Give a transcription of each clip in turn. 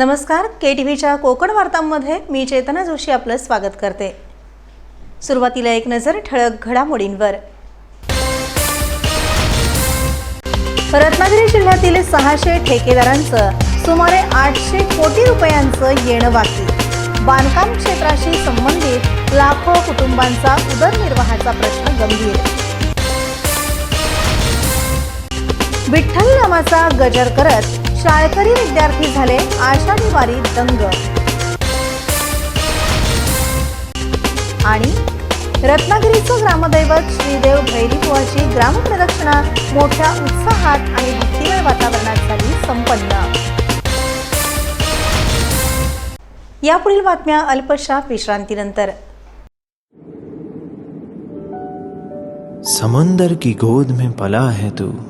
नमस्कार K T व्हीच्या कोकण वार्तांमध्ये मी चेतना जोशी आपलं स्वागत करते. सुरुवातीला एक नजर ठळक घडामोडींवर. रत्नागिरी जिल्ह्यातील सहाशे ठेकेदारांचं सुमारे आठशे कोटी रुपयांचं येणं बाकी. बांधकाम क्षेत्राशी संबंधित लाखो कुटुंबांचा उदरनिर्वाहाचा प्रश्न गंभीर. विठ्ठल नामाचा गजर करत शाळकरी विद्यार्थी झाले आषाढी वारी दंग. आणि रत्नागिरीचं ग्रामदैवत श्रीदेव भैरीपुवाची ग्रामप्रदक्षिणा मोठ्या उत्साहात आणि भक्तिमय वातावरणात झाली संपन्न. यापुढील बातम्या अल्पशा विश्रांतीनंतर. समंदर की गोद में पला है तू.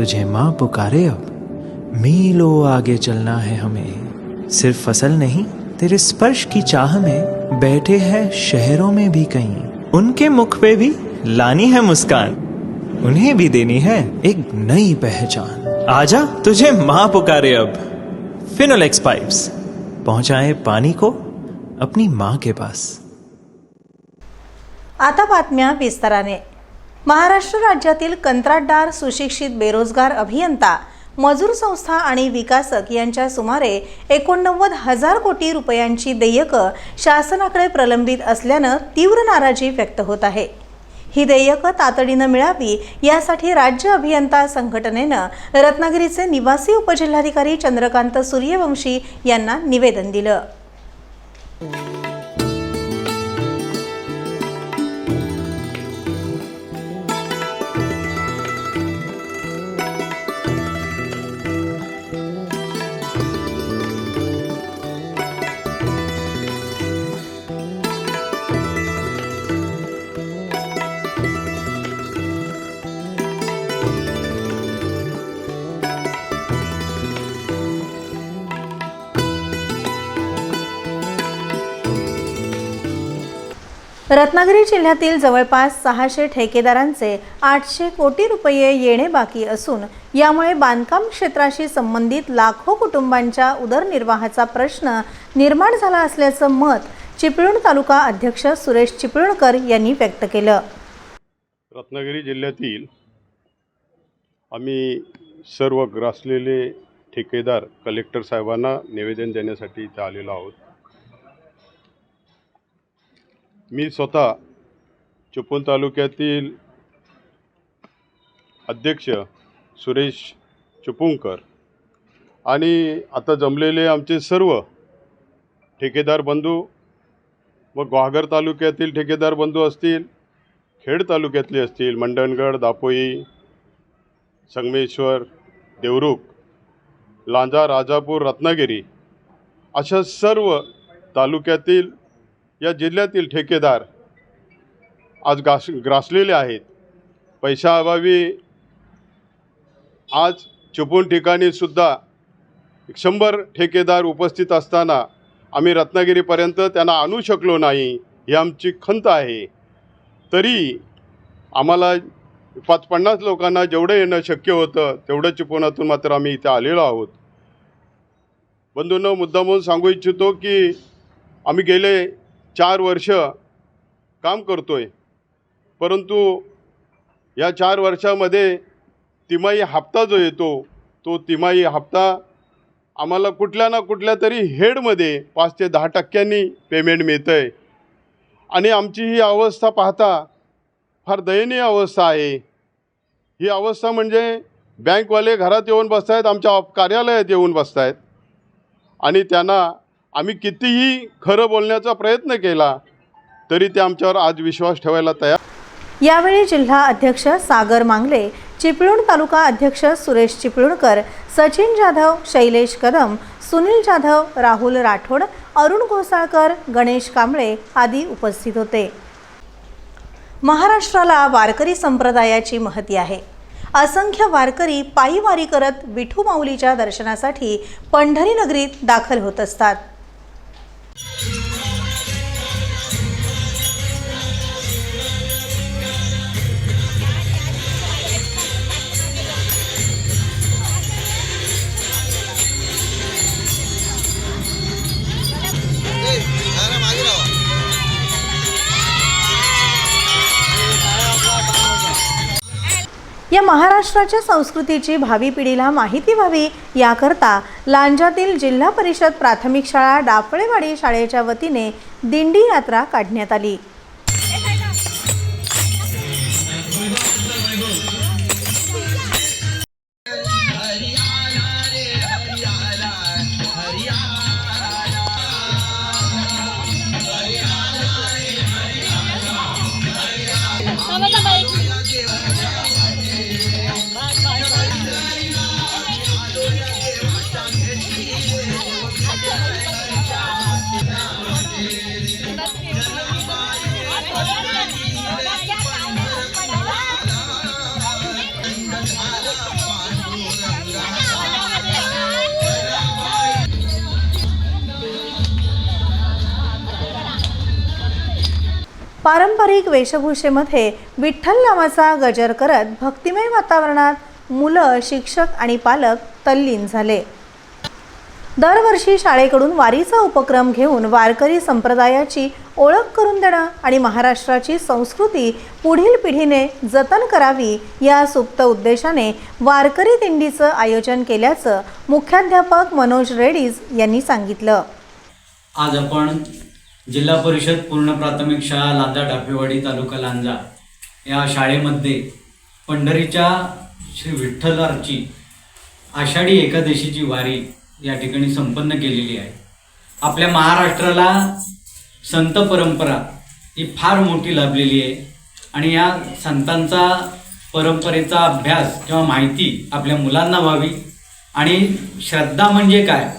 तुझे माँ पुकारे अब। मीलों आगे चलना है हमें। सिर्फ़ फ़सल नहीं, तेरे स्पर्श की चाह में बैठे हैं शहरों में भी कहीं। उनके मुख पे भी लानी है मुस्कान। उन्हें भी देनी है एक नई पहचान। आजा, तुझे माँ पुकारे अब। फिनोलेक्स पाइप्स पहुँचाए पानी को अपनी माँ के पास। आता बातम्या विस्ताराने महाराष्ट्र राज्यातील कंत्राटदार सुशिक्षित बेरोजगार अभियंता मजूर संस्था आणि विकासक यांच्या सुमारे एकोणनव्वद हजार कोटी रुपयांची देयकं शासनाकडे प्रलंबित असल्यानं तीव्र नाराजी व्यक्त होत आहे. ही देयकं तातडीनं मिळावी यासाठी राज्य अभियंता संघटनेनं रत्नागिरीचे निवासी उपजिल्हाधिकारी चंद्रकांत सूर्यवंशी यांना निवेदन दिलं. रत्नागिरी जिल्ह्यातील जवळपास सहाशे ठेकेदारांचे आठशे कोटी रुपये येणे बाकी असून यामुळे बांधकाम क्षेत्राशी संबंधित लाखो कुटुंबांच्या उदरनिर्वाहाचा प्रश्न निर्माण झाला असल्याचं मत चिपळूण तालुका अध्यक्ष सुरेश चिपळूणकर यांनी व्यक्त केलं. रत्नागिरी जिल्ह्यातील आम्ही सर्व ग्रासलेले ठेकेदार कलेक्टर साहेबांना निवेदन देण्यासाठी इथे आलेलो आहोत. मी स्वतः चिपळूण तालुक्यातील अध्यक्ष सुरेश चिपळूणकर आणि आता जमलेले आमचे सर्व ठेकेदार बंधू व ग्वाहागर तालुक्यातील ठेकेदार बंधू असतील खेड तालुक्यातले असतील मंडणगड दापोई संगमेश्वर देवरुख लांजा राजापूर रत्नागिरी अशा सर्व तालुक्यातील या जिल्ह्यातील ठेकेदार आज गास ग्रासलेले आहेत. पैशाअभावी आज चिपळूण ठिकाणी सुद्धा शंभर ठेकेदार उपस्थित असताना आम्ही रत्नागिरीपर्यंत त्यांना आणू शकलो नाही ही आमची खंत आहे. तरी आम्हाला पाच पन्नास लोकांना जेवढं येणं शक्य होतं तेवढं चिपवणातून मात्र आम्ही इथे आलेलो आहोत. बंधूंना मुद्दा म्हणून सांगू इच्छितो की आम्ही गेले चार वर्ष काम करतो आहे परंतु या चार वर्षामध्ये तिमाही हप्ता जो येतो तो तिमाही हप्ता आम्हाला कुठल्या ना कुठल्या तरी हेडमध्ये पाच ते दहा टक्क्यांनी पेमेंट मिळतं आहे आणि आमची ही अवस्था पाहता फार दयनीय अवस्था आहे. ही अवस्था म्हणजे बँकवाले घरात येऊन बसत आहेत आमच्या कार्यालयात येऊन बसत आहेत आणि त्यांना आम्ही कितीही खरं बोलण्याचा प्रयत्न केला तरी ते आमच्यावर आज विश्वास ठेवायला तयार यावेळी जिल्हा अध्यक्ष सागर मांगले चिपळूण तालुका अध्यक्ष सुरेश चिपळूणकर सचिन जाधव शैलेश कदम सुनील जाधव राहुल राठोड अरुण घोसाळकर गणेश कांबळे आदी उपस्थित होते. महाराष्ट्राला वारकरी संप्रदायाची महती आहे. असंख्य वारकरी पायी वारी करत विठू माऊलीच्या दर्शनासाठी पंढरी नगरीत दाखल होत असतात. महाराष्ट्राच्या संस्कृतीची भावी पिढीला माहिती व्हावी याकरता लांजातील जिल्हा परिषद प्राथमिक शाळा डाफळेवाडी शाळेच्या वतीने दिंडी यात्रा काढण्यात आली. पारंपरिक वेशभूषेमध्ये विठ्ठल नावाचा गजर करत भक्तिमय वातावरणात मुलं शिक्षक आणि पालक तल्लीन झाले. दरवर्षी शाळेकडून वारीचा उपक्रम घेऊन वारकरी संप्रदायाची ओळख करून देणं आणि महाराष्ट्राची संस्कृती पुढील पिढीने जतन करावी या सुप्त उद्देशाने वारकरी दिंडीचं आयोजन केल्याचं मुख्याध्यापक मनोज रेड्डीज यांनी सांगितलं. आज आपण जिल्हा परिषद पूर्ण प्राथमिक शाळा लांजा डापेवाडी तालुका लांजा या शाळेमध्ये पंढरीच्या श्री विठ्ठलारची आषाढी एकादशीची वारी या ठिकाणी संपन्न केलेली आहे. आपल्या महाराष्ट्राला संत परंपरा ही फार मोठी लाभलेली आहे आणि या संतांचा परंपरेचा अभ्यास किंवा माहिती आपल्या मुलांना व्हावी आणि श्रद्धा म्हणजे काय?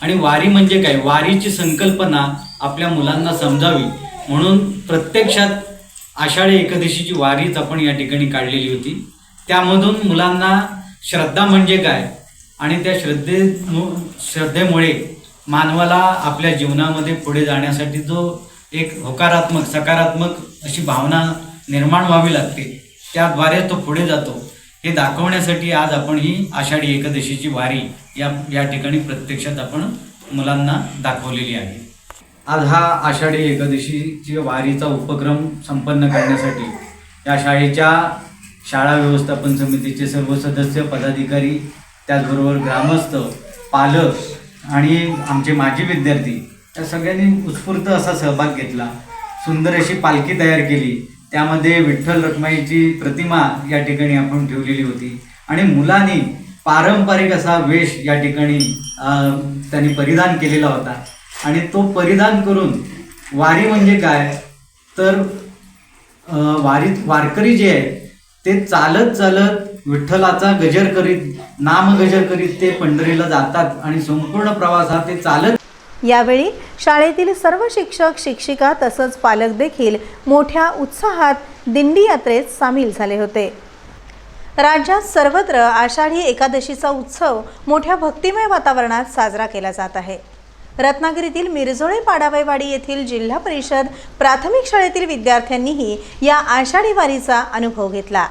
आणि वारी म्हणजे काय? वारीची संकल्पना आपल्या मुलांना समजावी. म्हणून प्रत्यक्षात आषाढी एकादशीची वारीच आपण या ठिकाणी काढलेली होती. त्यामधून मुलांना श्रद्धा म्हणजे काय? आणि त्या श्रद्धे श्रद्धेमुळे मानवाला आपल्या जीवनामध्ये पुढे जाण्यासाठी जो एक होकारात्मक सकारात्मक अशी भावना निर्माण व्हावी लागते त्याद्वारे तो पुढे जातो. हे दाखवण्यासाठी आज आपण ही आषाढी एकादशीची वारी या या ठिकाणी प्रत्यक्षात आपण मुलांना दाखवलेली आहे. आज हा आषाढी एकादशीची वारीचा उपक्रम संपन्न करण्यासाठी या शाळेच्या शाळा व्यवस्थापन समितीचे सर्व सदस्य पदाधिकारी त्याचबरोबर ग्रामस्थ पालक आणि आमचे माजी विद्यार्थी या सगळ्यांनी उत्स्फूर्त असा सहभाग घेतला. सुंदर अशी पालखी तयार केली. त्यामध्ये विठ्ठल रखमाईची प्रतिमा या ठिकाणी आपण ठेवलेली होती. आणि मुलांनी पारंपरिक असा वेश या ठिकाणी त्यांनी परिधान केलेला होता. आणि तो परिधान करून वारी म्हणजे काय? तर वारीत वारकरी जे आहे ते चालत चालत विठ्ठलाचा गजर करीत नाम गजर करीत ते पंढरीला जातात आणि संपूर्ण प्रवास हा ते चालत यावेळी शाळेतील सर्व शिक्षक शिक्षिका तसंच पालक देखील मोठ्या उत्साहात दिंडी यात्रेत सामील झाले होते. राज्यात सर्वत्र आषाढी एकादशीचा उत्सव मोठ्या भक्तिमय वातावरणात साजरा केला जात आहे. रत्नागिरीतील मिरजोळे पाडावैवाडी येथील जिल्हा परिषद प्राथमिक शाळेतील विद्यार्थ्यांनीही या आषाढी वारीचा अनुभव घेतला.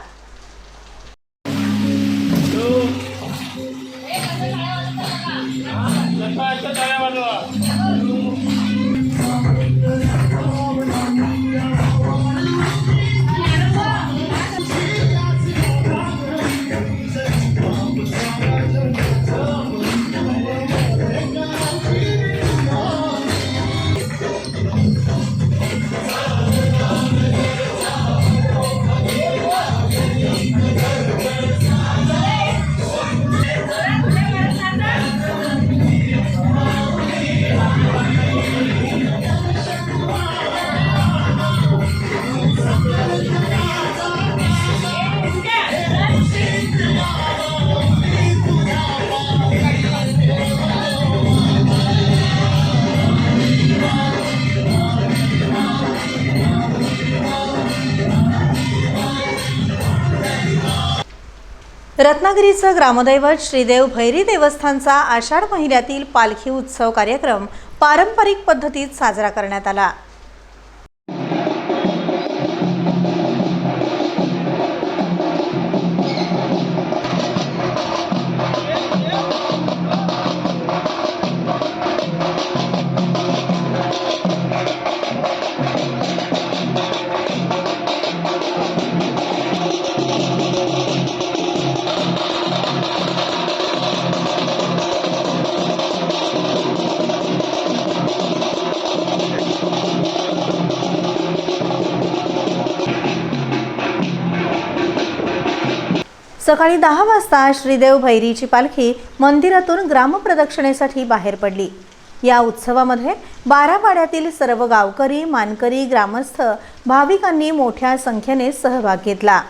रत्नागिरीचं ग्रामदैवत श्रीदेव भैरी देवस्थानचा आषाढ महिन्यातील पालखी उत्सव कार्यक्रम पारंपरिक पद्धतीत साजरा करण्यात आला. सकाळी दहा वाजता श्रीदेव भैरीची पालखी मंदिरातून ग्रामप्रदक्षिणेसाठी बाहेर पडली. या उत्सवामध्ये बारा पाड्यातील सर्व गावकरी मानकरी ग्रामस्थ भाविकांनी मोठ्या संख्येने सहभाग घेतला.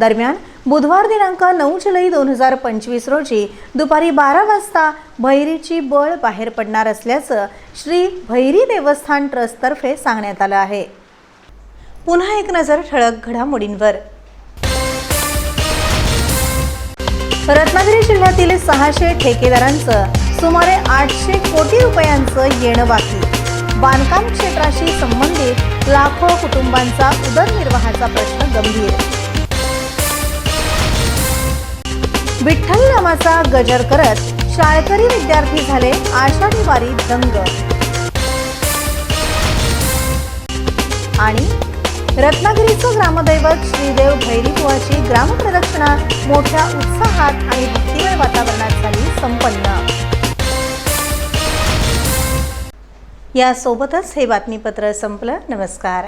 दरम्यान बुधवार दिनांक नऊ जुलै दोन हजार पंचवीस रोजी दुपारी बारा वाजता भैरीची बळ बाहेर पडणार असल्याचं श्री भैरी देवस्थान ट्रस्टतर्फे सांगण्यात आलं आहे. पुन्हा एक नजर ठळक घडामोडींवर. रत्नागिरी जिल्ह्यातील सहाशे ठेकेदारांचं सुमारे आठशे कोटी रुपयांचं येणं बाकी. बांधकाम क्षेत्राशी संबंधित लाखो कुटुंबांचा उदरनिर्वाहाचा प्रश्न गंभीर. विठ्ठल नामाचा गजर करत शाळकरी विद्यार्थी झाले आषाढी वारी दंग. आणि रत्नागिरीचं ग्रामदैवत श्रीदेव भैरीपुवाची ग्रामप्रदक्षिणा मोठ्या उत्साहात आणि भक्तिमय वातावरणात झाली संपन्न. यासोबतच हे बातमीपत्र संपलं. नमस्कार.